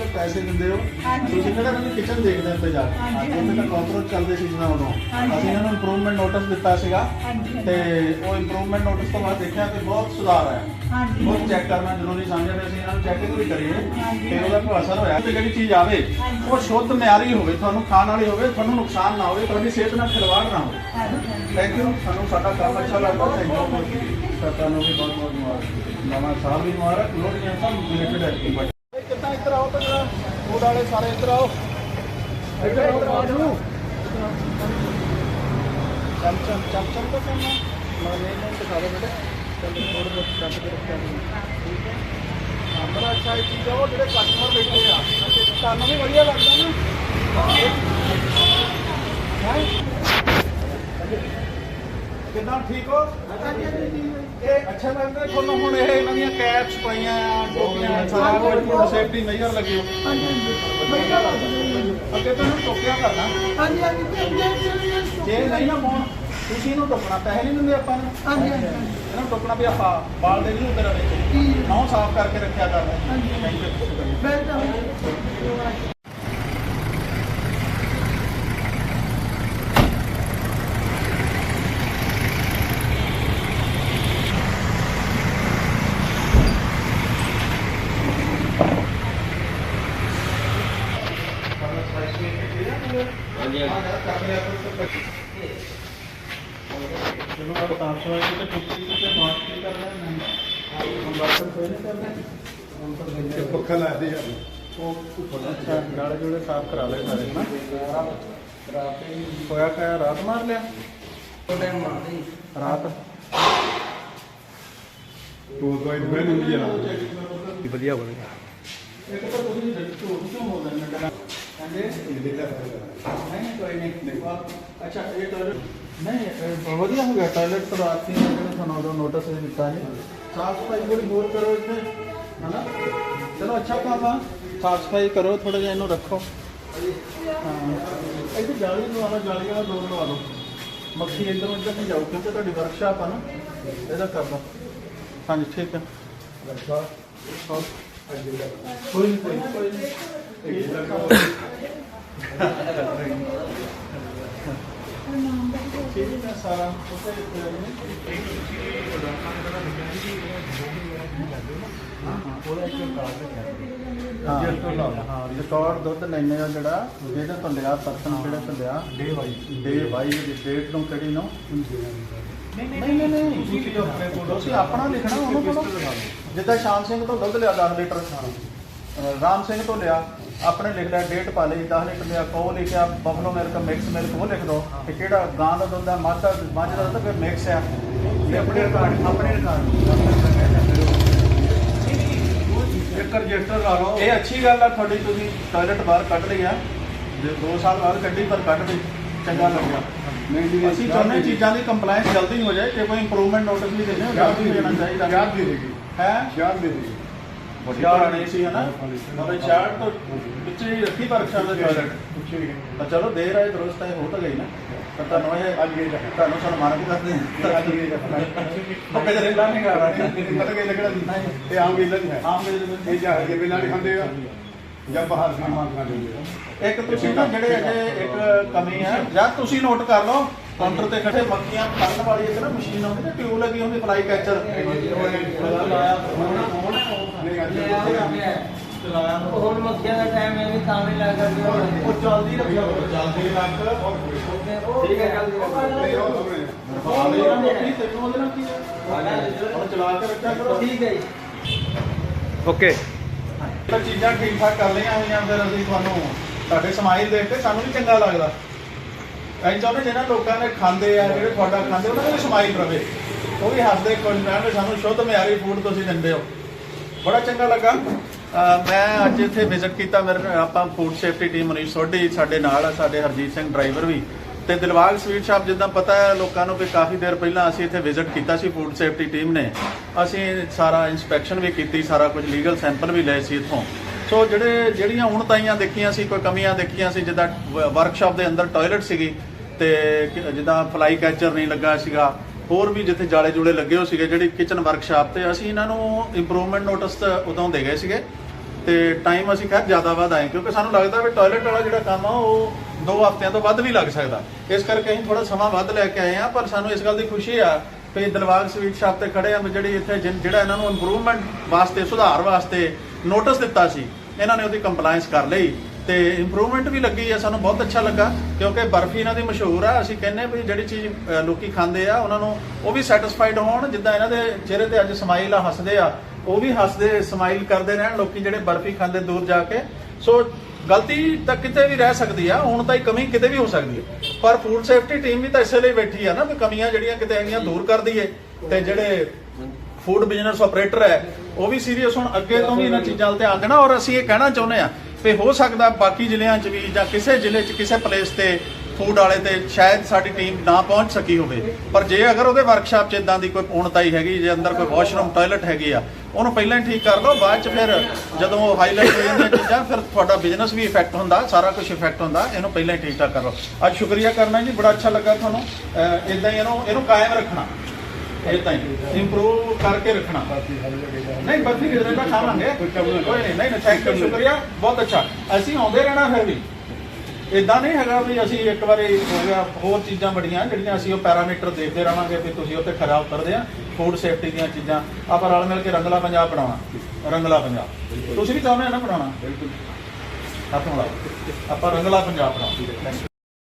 ਕੇ ਪੈਸੇ ਦਿੰਦੇ ਹੋ? ਹਾਂਜੀ। ਤੁਸੀਂ ਕਿਹੜਾ ਦੀ ਕਿਚਨ ਦੇਖਦੇ ਉੱਤੇ ਜਾ ਕੇ। ਹਾਂਜੀ, ਉੱਥੇ ਤਾਂ ਕਾਕਰੋਚ ਚੱਲਦੇ ਸੀ ਜਿਵੇਂ ਉਦੋਂ। ਹਾਂਜੀ। ਅਸੀਂ ਇਹਨਾਂ ਨੂੰ ਇੰਪਰੂਵਮੈਂਟ ਨੋਟਿਸ ਦਿੱਤਾ ਸੀਗਾ। ਹਾਂਜੀ। ਤੇ ਉਹ ਇੰਪਰੂਵਮੈਂਟ ਨੋਟਿਸ ਤੋਂ ਬਾਅਦ ਦੇਖਿਆ ਕਿ ਬਹੁਤ ਸੁਧਾਰ ਆਇਆ। ਹਾਂਜੀ। ਬਹੁਤ ਚੈੱਕ ਕਰਨਾ ਜ਼ਰੂਰੀ ਸਮਝਿਆ ਵੀ ਅਸੀਂ ਇਹਨਾਂ ਨੂੰ ਚੈਕਿੰਗ ਵੀ ਕਰੀਏ। ਹਾਂਜੀ। ਤੇ ਉਹਦਾ ਕੋਈ ਅਸਰ ਹੋਇਆ ਤੇ ਜਿਹੜੀ ਚੀਜ਼ ਆਵੇ ਹਾਂਜੀ। ਉਹ ਸ਼ੁੱਧ ਮਿਆਰੀ ਹੋਵੇ ਤੁਹਾਨੂੰ ਖਾਣ ਵਾਲੀ ਹੋਵੇ ਤੁਹਾਨੂੰ ਨੁਕਸਾਨ ਨਾ ਹੋਵੇ ਤੁਹਾਡੀ ਸਿਹਤ ਨਾਲ ਖਿਲਵਾੜ ਨਾ ਹੋਵੇ। ਥੈਂਕ ਯੂ ਸਾਨੂੰ ਸਾਡਾ ਕੰਮ ਅੱਛਾ ਲੱਗਦਾ। ਥੈਂਕ ਯੂ ਤਾਂ ਤੁਹਾਨੂੰ ਵੀ ਬਹੁਤ ਬਹੁਤ ਮੁਬਾਰਕ। ਨਵਾਂ ਸਾਲ ਵੀ ਮੁਬਾਰਕ। ਲੋਹੜੀਆਂ ਸਭ ਰਿਲੇਟਡ ਹੈ। ਕਿੱਦਾਂ ਇੱਧਰ ਆਓ ਤਾਂ ਜਰਾ ਵਾਲੇ ਸਾਰੇ ਇੱਧਰ ਆਓ। ਇੱਧਰ ਆਓ ਇੱਧਰ ਚਮ ਚਮ ਚਮ ਚਮ ਤਾਂ ਕਰਨਾ ਮੈਂ ਨਹੀਂ ਦਿਖਾ ਦੇ ਬੇਟੇ। ਚਲ ਥੋੜਾ ਬਹੁਤ ਕੱਟ ਕੇ ਰੱਖਿਆ ਠੀਕ ਹੈ। ਹਾਂ, ਅੱਛਾ ਇਹ ਚੀਜ਼ ਆ ਉਹ ਜਿਹੜੇ ਕਸਟਮਰ ਬੈਠੇ ਆ। ਅਤੇ ਵੀ ਵਧੀਆ ਲੱਗਦਾ ਨਾ ਹੈ ਕਿੱਦਾਂ ਠੀਕ ਹੋ? ਇਹ ਅੱਛਾ ਲੱਗਦਾ ਤੁਹਾਨੂੰ ਹੁਣ ਇਹ ਇਹਨਾਂ ਦੀਆਂ ਕੈਪਸ ਪਾਈਆਂ ਆ ਟੋਪੀਆਂ ਸਾਰਾ ਕੁਝ ਸੇਫਟੀ ਮੇਜਰ ਲੱਗੇ ਹੋ ਅੱਗੇ ਤੁਹਾਨੂੰ ਟੋਕਿਆ ਕਰਨਾ ਜੇ ਨਹੀਂ ਨਾ ਮੋਣ ਤੁਸੀਂ ਇਹਨੂੰ ਟੋਕਣਾ ਪੈਸੇ ਨਹੀਂ ਦਿੰਦੇ ਆਪਾਂ ਨੂੰ। ਇਹਨੂੰ ਟੋਕਣਾ ਵੀ ਆਪਾਂ ਬਾਲ ਦੇ ਨਹੀਂ ਹੁੰਦੇ ਰਹੇ ਨੌ ਸਾਫ਼ ਕਰਕੇ ਰੱਖਿਆ ਕਰਨਾ ਥੈਂਕ ਯੂ ਚਲੋ ਆਪ ਤਾਂ ਸਵਾਈ ਤੇ ਟੁੱਟੀ ਤੇ ਬਾਤ ਕੀ ਕਰ ਰਹੇ ਨੇ ਹਮ ਬਾਤ ਕੋਈ ਨਹੀਂ ਕਰ ਰਹੇ ਹਮ ਤਾਂ ਤੇ ਪੱਖਾ ਲਾ ਦੇ ਆ ਉਹ ਅੱਛਾ ਗਾਲੇ ਜੋੜੇ ਸਾਫ਼ ਕਰਾ ਲਏ ਸਾਰੇ ਨਾ ਹੋਇਆ ਕਾ ਰਾਤ ਮਾਰ ਲਿਆ ਰਾਤ ਤੋ ਦਵਾਈ ਦਵਾਈ ਨੂੰ ਲਿਆ ਵਧੀਆ ਬਣ ਗਿਆ ਇੱਕ ਤਾਂ ਤੁਸੀਂ ਝੂਠ ਕਿਉਂ ਹੋ ਗਏ ਮੈਂ ਕਹਿੰਦੇ ਨਹੀਂ ਕੋਈ ਨਹੀਂ ਦੇਖੋ ਅੱਛਾ ਇਹ ਟਾਇਲਟ ਨਹੀਂ ਵਧੀਆ ਹੋ ਗਿਆ ਟਾਇਲਟ ਤਾਂ ਰਾਤ ਸੀ ਜਿਹੜੇ ਤੁਹਾਨੂੰ ਉਦੋਂ ਨੋਟਿਸ ਦਿੱਤਾ ਹੈ ਸਾਫ਼ ਸਫ਼ਾਈ ਥੋੜੀ ਹੋਰ ਕਰੋ ਇੱਥੇ ਹਨਾ? ਚਲੋ ਅੱਛਾ ਕੰਮ ਆ ਸਾਫ਼ ਸਫ਼ਾਈ ਕਰੋ ਥੋੜਾ ਜਿਹਾ ਇਹਨੂੰ ਰੱਖੋ। ਹਾਂ। ਇੱਥੇ ਜਾਲੀ ਲਵਾ ਲਓ ਜਾਲੀ ਵਾਲਾ ਡੋਰ ਲਵਾ ਲਓ ਮੱਖੀ ਇੱਧਰ ਉੱਧਰ ਨਹੀਂ ਜਾਊ ਕਿਉਂਕਿ ਤੁਹਾਡੀ ਵਰਕਸ਼ਾਪ ਆ ਨਾ ਇਹਦਾ ਕਰ ਲਓ ਹਾਂਜੀ ਠੀਕ ਹੈ ਕੋਈ ਕੋਈ ਨੀ, ਕੋਈ ਹੈ ਸਾਰਾ ਉੱਥੇ ਹਾਂ ਹਾਂ ਰਿਕਾਰਡ ਦੁੱਧ ਲੈਣੇ ਆ ਜਿਹੜਾ ਜਿਹਦੇ ਤੋਂ ਲਿਆ ਪਰਸਨ ਕਿਹੜੇ ਤੋਂ ਲਿਆ? ਡੇ ਵਾਈ ਡੇ ਵਾਈ ਦੀ ਡੇਟ ਨੂੰ ਕਿਹੜੀ ਨੂੰ? ਨਹੀਂ ਨਹੀਂ ਨਹੀਂ ਤੁਸੀਂ ਆਪਣੇ ਕੋਲ ਤੁਸੀਂ ਆਪਣਾ ਲਿਖਣਾ ਉਹਨੂੰ ਕੋਲ ਜਿੱਦਾਂ ਸ਼ਾਮ ਸਿੰਘ ਤੋਂ ਦੁੱਧ ਲਿਆ 10 ਲੀਟਰ ਰਾਮ ਸਿੰਘ ਤੋਂ ਲਿਆ। ਆਪਣੇ ਲਿਖ ਲਿਆ ਡੇਟ ਪਾ ਲਈ 10 ਲੀਟਰ ਲਿਆ ਕੋ ਲਿਖਿਆ ਬਫਲੋ ਮਿਲਕ ਮਿਕਸ ਮਿਲਕ ਉਹ ਲਿਖ ਦੋ। ਤੇ ਕਿਹੜਾ ਗਾਂ ਦਾ ਦੁੱਧ ਹੈ ਮੱਝ ਦਾ ਮੱਝ ਦਾ ਦੁੱਧ ਫਿਰ ਮਿਕਸ ਆ। ਇਹ ਆਪਣੇ ਰਿਕਾਰਡ ਆਪਣੇ ਰਿਕਾਰਡ। ਇੱਕ ਰਜਿਸਟਰ ਲਾ ਲਓ। ਇਹ ਅੱਛੀ ਗੱਲ ਆ ਤੁਹਾਡੀ ਤੁਸੀਂ ਟਾਇਲਟ ਬਾਹਰ ਕੱਢ ਲਿਆ ਜੇ 2 ਸਾਲ ਬਾਅਦ ਕੱਢੀ ਪਰ ਕੱਢ ਦੇ ਚੰਗਾ ਲੱਗਿਆ। ਜੀ ਅਸੀਂ ਚਾਹੁੰਦੇ ਹਾਂ ਚੀਜ਼ਾਂ ਦੀ ਕੰਪਲਾਈਂਸ ਜਲਦੀ ਹੋ ਜਾਏ ਕਿ ਕੋਈ ਇੰਪਰੂਵਮੈਂਟ ਨੋਟਿਸ ਵੀ ਹੋ ਜਲਦੀ ਹੋ ਜਾਣਾ ਚਾਹੀਦਾ। ਯਾਦ ਦੇਗੀ ਹੈ? ਯਾਦ ਦੇ ਦੇਗੀ ਯਾਰ ਨਹੀਂ ਸੀ ਹਨਾ ਮਤਲਬ ਚਾਰਟ ਤੋਂ ਵਿੱਚ ਹੀ ਰੱਖੀ ਵਰਕਸ਼ਾਪ ਦੇ ਟਾਇਲਟ ਪੁੱਛੇ ਗਏ ਤਾਂ ਚਲੋ ਦੇਰ ਆਏ ਦਰੁਸਤ ਹੈ ਹੋ ਤਾਂ ਗਈ ਨਾ। ਪਰ ਤੁਹਾਨੂੰ ਇਹ ਅੱਜ ਇਹ ਤੁਹਾਨੂੰ ਸਨਮਾਨ ਵੀ ਕਰਦੇ ਹਾਂ ਅੱਜ ਇਹ ਉਹ ਕਿਤੇ ਰਹਿੰਦਾ ਨਹੀਂ ਕਰ ਰਿਹਾ ਪਤਾ ਕਿ ਲੱਗਣਾ ਨਹੀਂ। ਇਹ ਆਮ ਵੇਲਾ ਨਹੀਂ ਹੈ। ਆਮ ਦੇ ਵਿੱਚ ਇਹ ਜਹਾਜ਼ ਵੇਲਾ ਨਹੀਂ ਖਾਂਦੇ ਆ ਜਾਂ ਬਾਹਰ ਦੀ ਮਾਂ ਖਾਂਦੇ ਆ। ਇੱਕ ਤੁਸੀਂ ਨਾ ਜਿਹੜੇ ਅਜੇ ਇੱਕ ਕਮੀ ਹੈ ਜਾਂ ਤੁਸੀਂ ਨੋਟ ਕਰ ਲਓ ਕਾਊਂਟਰ ਤੇ ਖੜੇ ਮੱਖੀਆਂ ਕਰਨ ਵਾਲੀ ਇੱਕ ਨਾ ਮਸ਼ੀਨ ਆਉਂਦੀ ਤੇ ਟਿਊਬ ਲੱਗੀ ਹੁੰਦੀ ਫਲਾਈ ਕੈਚਰ ਲਾਇਆ ਨਹੀਂ ਅੱਜ ਚਲਾਇਆ ਹੁਣ ਮੱਖੀਆਂ ਦਾ ਟਾਈਮ ਹੈ ਵੀ ਤਾਂ ਵੀ ਲੱਗ ਗਿਆ ਉਹ ਜਲਦੀ ਰੱਖਿਆ ਕਰੋ ਜਲਦੀ ਰੱਖ ਠੀਕ ਹੈ ਜਲਦੀ ਨਹੀਂ ਉਹ ਸਾਹਮਣੇ ਰਫਾਲ ਇਹਨਾਂ ਤੈਨੂੰ ਉਹਦੇ ਨਾਲ ਕੀ ਹੈ ਹੁਣ ਚਲਾ ਕੇ ਰੱਖਿਆ ਕਰੋ ਠੀਕ ਹੈ ਜੀ ਓਕੇ। ਤਾਂ ਚੀਜ਼ਾਂ ਠੀਕ ਠਾਕ ਕਰ ਲਈਆਂ ਹੋਈਆਂ ਫਿਰ ਅਸੀਂ ਤੁਹਾਨੂੰ, ਤੁਹਾਡੇ ਸਮਾਈਲ ਦੇਖ ਕੇ ਸਾਨੂੰ ਵੀ ਚੰਗਾ ਲੱਗਦਾ। ਅਸੀਂ ਚਾਹੁੰਦੇ ਜਿਹਨਾਂ ਲੋਕਾਂ ਨੇ ਖਾਂਦੇ ਆ, ਜਿਹੜੇ ਤੁਹਾਡਾ ਖਾਂਦੇ ਉਹਨਾਂ ਦੇ ਸਮਾਈਲ ਰਵੇ। ਉਹ ਵੀ ਹੱਸਦੇ ਖੁਸ਼ ਰਹਿਣ ਸਾਨੂੰ ਸ਼ੁੱਧ ਮਿਆਰੀ ਫੂਡ ਤੁਸੀਂ ਦਿੰਦੇ ਹੋ। ਬੜਾ ਚੰਗਾ ਲੱਗਾ। ਮੈਂ ਅੱਜ ਇੱਥੇ ਵਿਜ਼ਿਟ ਕੀਤਾ ਮੇਰੇ ਆਪਾਂ food safety team Manish Sodhi ਸਾਡੇ ਨਾਲ ਆ, ਸਾਡੇ ਹਰਜੀਤ ਸਿੰਘ ਡਰਾਈਵਰ ਵੀ। ਤੇ ਦਿਲਵਾਗ ਸਵੀਟ ਸ਼ਾਪ, ਜਿੱਦਾਂ ਪਤਾ ਹੈ ਲੋਕਾਂ ਨੂੰ ਕਿ ਕਾਫੀ ਦੇਰ ਪਹਿਲਾਂ ਅਸੀਂ ਇੱਥੇ ਵਿਜ਼ਿਟ ਕੀਤਾ ਸੀ ਫੂਡ ਸੇਫਟੀ ਟੀਮ ਨੇ। ਅਸੀਂ ਸਾਰਾ ਇਨਸਪੈਕਸ਼ਨ ਵੀ ਕੀਤੀ, ਸਾਰਾ ਕੁਝ ਲੀਗਲ ਸੈਂਪਲ ਵੀ ਲਏ ਸੀ ਇੱਥੋਂ। ਸੋ ਜਿਹੜੇ, ਜਿਹੜੀਆਂ ਹੁਣ ਤਾਈਆਂ ਦੇਖੀਆਂ ਸੀ, ਕੋਈ ਕਮੀਆਂ ਦੇਖੀਆਂ ਸੀ, ਜਿੱਦਾਂ ਵਰਕਸ਼ਾਪ ਦੇ ਅੰਦਰ ਟਾਇਲਟ ਸੀਗੀ, ਤੇ ਜਿੱਦਾਂ ਫਲਾਈ ਕੈਚਰ ਨਹੀਂ ਲੱਗਾ ਸੀਗਾ ਹੋਰ ਵੀ ਜਿੱਥੇ ਜਾਲੇ ਜੂਲੇ ਲੱਗੇ ਹੋ ਸੀਗੇ, ਜਿਹੜੀ ਕਿਚਨ ਵਰਕਸ਼ਾਪ ਤੇ ਅਸੀਂ ਇਹਨਾਂ ਨੂੰ ਇੰਪਰੂਵਮੈਂਟ ਨੋਟਿਸ ਉਦੋਂ ਦੇ ਗਏ ਸੀਗੇ। ਤੇ ਟਾਈਮ ਅਸੀਂ ਖੈਰ ਜ਼ਿਆਦਾ ਵੱਧ ਆਏ, ਕਿਉਂਕਿ ਸਾਨੂੰ ਲੱਗਦਾ ਵੀ ਟਾਇਲਟ ਵਾਲਾ ਜਿਹੜਾ ਕੰਮ ਆ, ਉਹ ਦੋ ਹਫ਼ਤਿਆਂ ਤੋਂ ਵੱਧ ਵੀ ਲੱਗ ਸਕਦਾ। ਇਸ ਕਰਕੇ ਅਸੀਂ ਥੋੜਾ ਸਮਾਂ ਵੱਧ ਲੈ ਕੇ ਆਏ ਆ ਪਰ ਸਾਨੂੰ ਇਸ ਗੱਲ ਦੀ ਖੁਸ਼ੀ ਆ ਵੀ ਦਿਲਵਾਗ ਸਵੀਟ ਸ਼ਾਪ ਤੇ ਖੜੇ ਆ ਵੀ ਜਿਹੜੀ ਇੱਥੇ ਜਿਨ- ਜਿਹੜਾ ਇਹਨਾਂ ਨੂੰ ਇੰਪਰੂਵਮੈਂਟ ਵਾਸਤੇ, ਸੁਧਾਰ ਵਾਸਤੇ ਨੋਟਿਸ ਦਿੱਤਾ ਸੀ, ਇਹਨਾਂ ਨੇ ਉਹਦੀ ਕੰਪਲਾਈਂਸ ਕਰ ਲਈ। ਤੇ ਇੰਪਰੂਵਮੈਂਟ ਵੀ ਲੱਗੀ ਆ ਸਾਨੂੰ ਬਹੁਤ ਅੱਛਾ ਲੱਗਾ ਕਿਉਂਕਿ ਬਰਫੀ ਇਹਨਾਂ ਦੀ ਮਸ਼ਹੂਰ ਆ ਅਸੀਂ ਕਹਿੰਨੇ ਵੀ ਜਿਹੜੀ ਚੀਜ਼ ਅ, ਲੋਕੀ ਖਾਂਦੇ ਆ ਉਹਨਾਂ ਨੂੰ ਉਹ ਵੀ ਸੈਟੀਸਫਾਈਡ ਹੋਣ ਜਿੱਦਾਂ ਇਹਨਾਂ ਦੇ ਚਿਹਰੇ ਤੇ ਅੱਜ ਸਮਾਈਲ ਆ ਹੱਸਦੇ ਆ ਉਹ ਵੀ ਹੱਸਦੇ ਸਮਾਈਲ ਕਰਦੇ ਰਹਿਣ ਲੋਕੀ ਜਿਹੜੇ ਬਰਫੀ ਖਾਂਦੇ ਦੂਰ ਜਾ ਕੇ। ਸੋ ਗਲਤੀ ਤਾਂ ਕਿਤੇ ਵੀ ਰਹਿ ਸਕਦੀ ਆ ਹੁਣ ਤਾਂ ਇਹ ਕਮੀ ਕਿਤੇ ਵੀ ਹੋ ਸਕਦੀ ਹੈ ਪਰ ਫੂਡ ਸੇਫਟੀ ਟੀਮ ਵੀ ਤਾਂ ਇਸੇ ਲਈ ਬੈਠੀ ਆ ਨਾ ਵੀ ਕਮੀਆਂ ਜਿਹੜੀਆਂ ਕਿਤੇ ਹੈਗੀਆਂ ਦੂਰ ਕਰ ਦਈਏ ਤੇ ਜਿਹੜੇ ਫੂਡ ਬਿਜ਼ਨਸ ਆਪਰੇਟਰ ਹੈ ਉਹ ਵੀ ਸੀਰੀਅਸ ਹੁਣ ਅੱਗੇ ਤੋਂ ਵੀ ਇਹਨਾਂ ਚੀਜ਼ਾਂ 'ਤੇ ਧਿਆਨ ਦੇਣਾ ਔਰ ਅਸੀਂ ਇਹ ਕਹਿਣਾ ਚਾਹੁੰਦੇ ਆ ਵੀ ਹੋ ਸਕਦਾ ਬਾਕੀ ਜ਼ਿਲ੍ਹਿਆਂ 'ਚ ਵੀ ਜਾਂ ਕਿਸੇ ਜ਼ਿਲ੍ਹੇ 'ਚ ਕਿਸੇ ਪਲੇਸ ਤੇ ਫੂਡ ਵਾਲੇ ਤੇ ਸ਼ਾਇਦ ਸਾਡੀ ਟੀਮ ਨਾ ਪਹੁੰਚ ਸਕੀ ਹੋਵੇ। ਪਰ ਜੇ ਅਗਰ ਉਹਦੇ ਵਰਕਸ਼ਾਪ 'ਚ ਇਦਾਂ ਦੀ ਕੋਈ ਪੂਰਨਤਾਈ ਹੈਗੀ, ਜੇ ਅੰਦਰ ਕੋਈ ਵਾਸ਼ਰੂਮ ਟਾਇਲਟ ਹੈਗੀ ਆ, ਉਹਨੂੰ ਪਹਿਲਾਂ ਹੀ ਠੀਕ ਕਰ ਲਓ, ਬਾਅਦ 'ਚ ਫਿਰ ਜਦੋਂ ਉਹ ਹਾਈਲਾਈਟ ਹੋ ਜਾਂਦੀਆਂ ਚੀਜ਼ਾਂ, ਫਿਰ ਤੁਹਾਡਾ ਬਿਜ਼ਨਸ ਵੀ ਇਫੈਕਟ ਹੁੰਦਾ, ਸਾਰਾ ਕੁਝ ਇਫੈਕਟ ਹੁੰਦਾ, ਇਹਨੂੰ ਪਹਿਲਾਂ ਹੀ ਠੀਕ ਠਾਕ ਕਰ ਲਓ। ਅੱਜ ਸ਼ੁਕਰੀਆ ਕਰਨਾ ਜੀ, ਬੜਾ ਅੱਛਾ ਲੱਗਾ ਤੁਹਾਨੂੰ। ਇਦਾਂ ਹੀ ਇਹਨੂੰ ਇਹਨੂੰ ਕਾਇਮ ਰੱਖਣਾ। ਇਦਾਂ ਹੀ। ਇੰਪਰੂਵ ਕਰਕੇ ਰੱਖਣਾ। ਨਹੀਂ ਬਰਫੀ ਕਿਧਰੇ ਤਾਂ ਖਾਵਾਂਗੇ ਕੋਈ ਨਹੀਂ ਨਹੀਂ ਥੈਂਕ ਯੂ ਸ਼ੁਕਰੀਆ। ਬਹੁਤ ਅੱਛਾ। ਅਸੀਂ ਆਉਂਦੇ ਰਹਿਣਾ ਫਿਰ ਵੀ। ਇਦਾਂ ਨਹੀਂ ਹੈਗਾ ਵੀ ਅਸੀਂ ਇੱਕ ਵਾਰੀ ਹੋ ਗਿਆ ਹੋਰ ਚੀਜ਼ਾਂ ਬੜੀਆਂ ਜਿਹੜੀਆਂ ਅਸੀਂ ਉਹ ਪੈਰਾਮੀਟਰ ਦੇਖਦੇ ਰਵਾਂਗੇ ਵੀ ਤੁਸੀਂ ਉੱਤੇ ਖਰਾ ਉਤਰਦੇ ਆ ਫੂਡ ਸੇਫਟੀ ਦੀਆਂ ਚੀਜ਼ਾਂ। ਆਪਾਂ ਰਲ ਮਿਲ ਕੇ ਰੰਗਲਾ ਪੰਜਾਬ ਬਣਾਉਣਾ। ਰੰਗਲਾ ਪੰਜਾਬ। ਤੁਸੀਂ ਵੀ ਚਾਹੁੰਦੇ ਆ ਨਾ ਬਣਾਉਣਾ? ਬਿਲਕੁਲ। ਹੱਥ ਮਿਲਾਓ। ਆਪਾਂ ਰੰਗਲਾ ਪੰਜਾਬ ਬਣਾਉਂਦੇ